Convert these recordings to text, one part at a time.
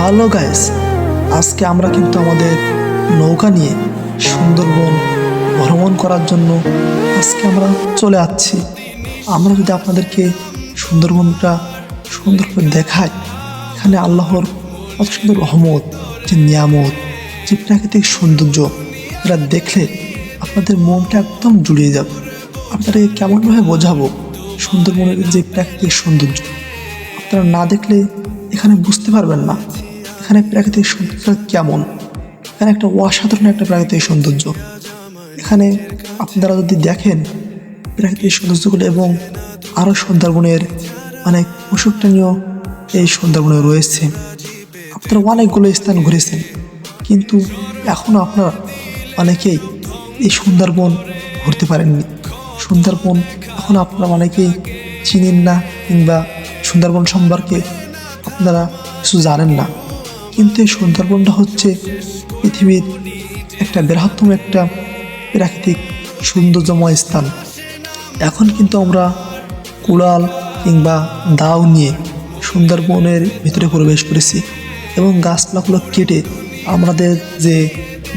Hello guys, আজকে আমরা কিন্তু আমাদের নৌকা নিয়ে সুন্দরবন ভ্রমণ করার জন্য আজকে আমরা চলে আসছি। আমরা যদি আপনাদেরকে সুন্দরবনটা সুন্দর করে দেখাই, এখানে আল্লাহর কত সুন্দর রহমত, যে নিয়ামত, যে প্রাকৃতিক সৌন্দর্য, এটা দেখলে আপনাদের মনটা একদম জুড়িয়ে যাবে। আপনাদেরকে কেমনভাবে বোঝাবো সুন্দরবনের যে প্রাকৃতিক সৌন্দর্য? আপনারা না দেখলে এখানে বুঝতে পারবেন না। এখানে প্রাকৃতিক সৌন্দর্য কেমন? এখানে একটা অসাধারণ একটা প্রাকৃতিক সৌন্দর্য। এখানে আপনারা যদি দেখেন প্রাকৃতিক সৌন্দর্যগুলো এবং আরও সুন্দরবনের অনেক প্রশিক্ষণীয় এই সুন্দরবনে রয়েছে। আপনারা অনেকগুলো স্থান ঘুরেছেন, কিন্তু এখনও আপনারা অনেকেই এই সুন্দরবন ঘুরতে পারেননি। সুন্দরবন এখন আপনারা অনেকেই চিনেন না কিংবা সুন্দরবন সম্পর্কে আপনারা কিছু জানেন না। কিন্তু এই সুন্দরবনটা হচ্ছে পৃথিবীর একটা বৃহত্তম একটা প্রাকৃতিক সৌন্দর্যময় স্থান। এখন কিন্তু আমরা কুড়াল কিংবা দাও নিয়ে সুন্দরবনের ভিতরে প্রবেশ করেছি এবং গাছপালাগুলো কেটে আমাদের যে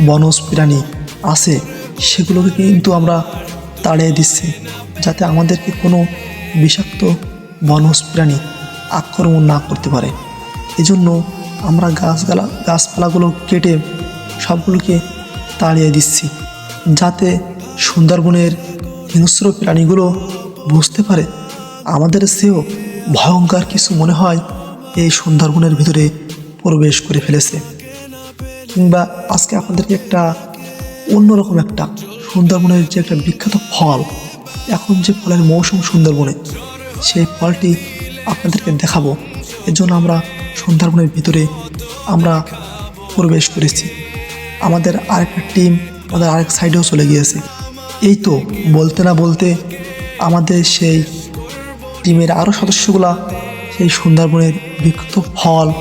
বনজ প্রাণী আছে, সেগুলোকে কিন্তু আমরা তাড়িয়ে দিচ্ছি যাতে আমাদেরকে কোনো বিষাক্ত বনজ প্রাণী আক্রমণ না করতে পারে। এজন্য আমরা গাছগালা, গাছপালাগুলো কেটে সবগুলোকে তাড়িয়ে দিচ্ছি, যাতে সুন্দরবনের হিংস্র প্রাণীগুলো বুঝতে পারে আমাদের সেও ভয়ঙ্কর কিছু মনে হয় এই সুন্দরবনের ভিতরে প্রবেশ করে ফেলেছে। কিংবা আজকে আপনাদেরকে একটা অন্যরকম একটা সুন্দরবনের যে একটা বিখ্যাত ফল, এখন যে ফলের মৌসুম সুন্দরবনে, সেই ফলটি আপনাদেরকে দেখাবো। এজন্য আমরা সুন্দরবনের ভিতরে আমরা প্রবেশ করেছি। আমাদের আরেকটা টিম আমাদের আরেক সাইডেও চলে গিয়েছে। এই তো বলতে না বলতে আমাদের সেই টিমের আরও সদস্যগুলা সেই সুন্দরবনের বিখ্যাত ফল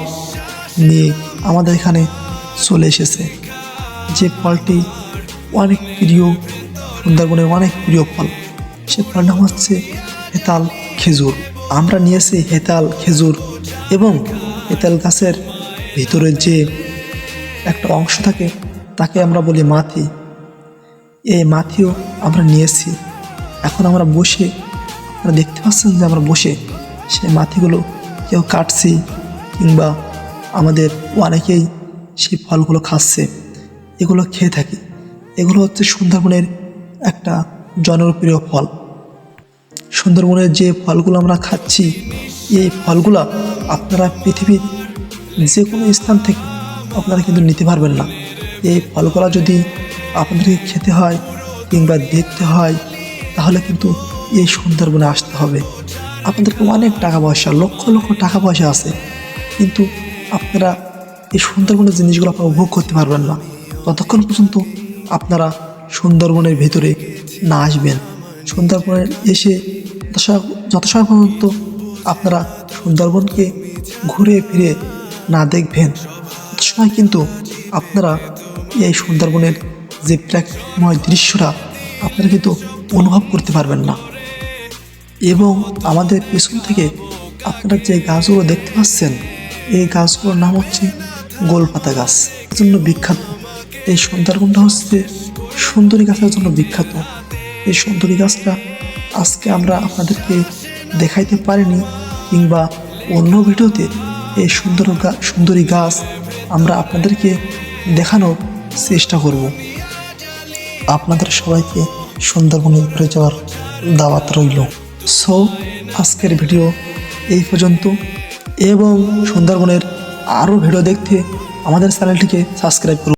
নিয়ে আমাদের এখানে চলে এসেছে। যে ফলটি অনেক প্রিয়, সুন্দরবনের অনেক প্রিয় ফল। সে ফল নাম হচ্ছে হেতাল খেজুর। আমরা নিয়েছি হেতাল খেজুর এবং হেতাল গাছের ভিতরে যে একটা অংশ থাকে, তাকে আমরা বলি মাথি এই মাথিও আমরা নিয়েছি। এখন আমরা বসে, আপনারা দেখতে পাচ্ছেন যে আমরা বসে সেই মাথিগুলো কেউ কাটছি কিংবা আমাদের অনেকেই সেই ফলগুলো খাচ্ছে, এগুলো খেয়ে থাকি। এগুলো হচ্ছে সুন্দরবনের একটা জনপ্রিয় ফল। সুন্দরবনের যে ফলগুলো আমরা খাচ্ছি এই ফলগুলো আপনারা পৃথিবীর যে কোনো স্থান থেকে আপনারা কিন্তু নিতে পারবেন না। এই ফলগুলো যদি আপনাদেরকে খেতে হয় কিংবা দেখতে হয়, তাহলে কিন্তু এই সুন্দরবনে আসতে হবে। আপনাদেরকে অনেক টাকা পয়সা, লক্ষ লক্ষ টাকা পয়সা আছে। কিন্তু আপনারা এই সুন্দরবনের জিনিসগুলো আপনারা উপভোগ করতে পারবেন না। ততক্ষণ পর্যন্ত আপনারা সুন্দরবনের ভেতরে না আসবেন। সুন্দরবনে এসে যত- সময় পর্যন্ত আপনারা সুন্দরবনকে ঘুরে ফিরে না দেখবেন। সময় কিন্তু আপনারা এই সুন্দরবনের যে প্রাকৃতিকময় দৃশ্যটা, আপনারা কিন্তু অনুভব করতে পারবেন না। এবং আমাদের পেছন থেকে আপনারা যে গাছগুলো দেখতে পাচ্ছেন, এই গাছগুলোর নাম হচ্ছে গোলপাতা গাছ। জন্য বিখ্যাত। এই সুন্দরবনটা হচ্ছে সুন্দরী গাছের জন্য বিখ্যাত। এই সুন্দরী গাছটা আজকে আমরা আপনাদেরকে দেখাইতে পারিনি কিংবা অন্য ভিডিওতে এই সুন্দর সুন্দরী গাছ আমরা আপনাদেরকে দেখানোর চেষ্টা করব। আপনাদের সবাইকে সুন্দরবনে ঘুরে যাওয়ার দাওয়াত রইল। সো, আজকের ভিডিও এই পর্যন্ত। এবং সুন্দরবনের আরও ভিডিও দেখতে আমাদের চ্যানেলটিকে সাবস্ক্রাইব করুন।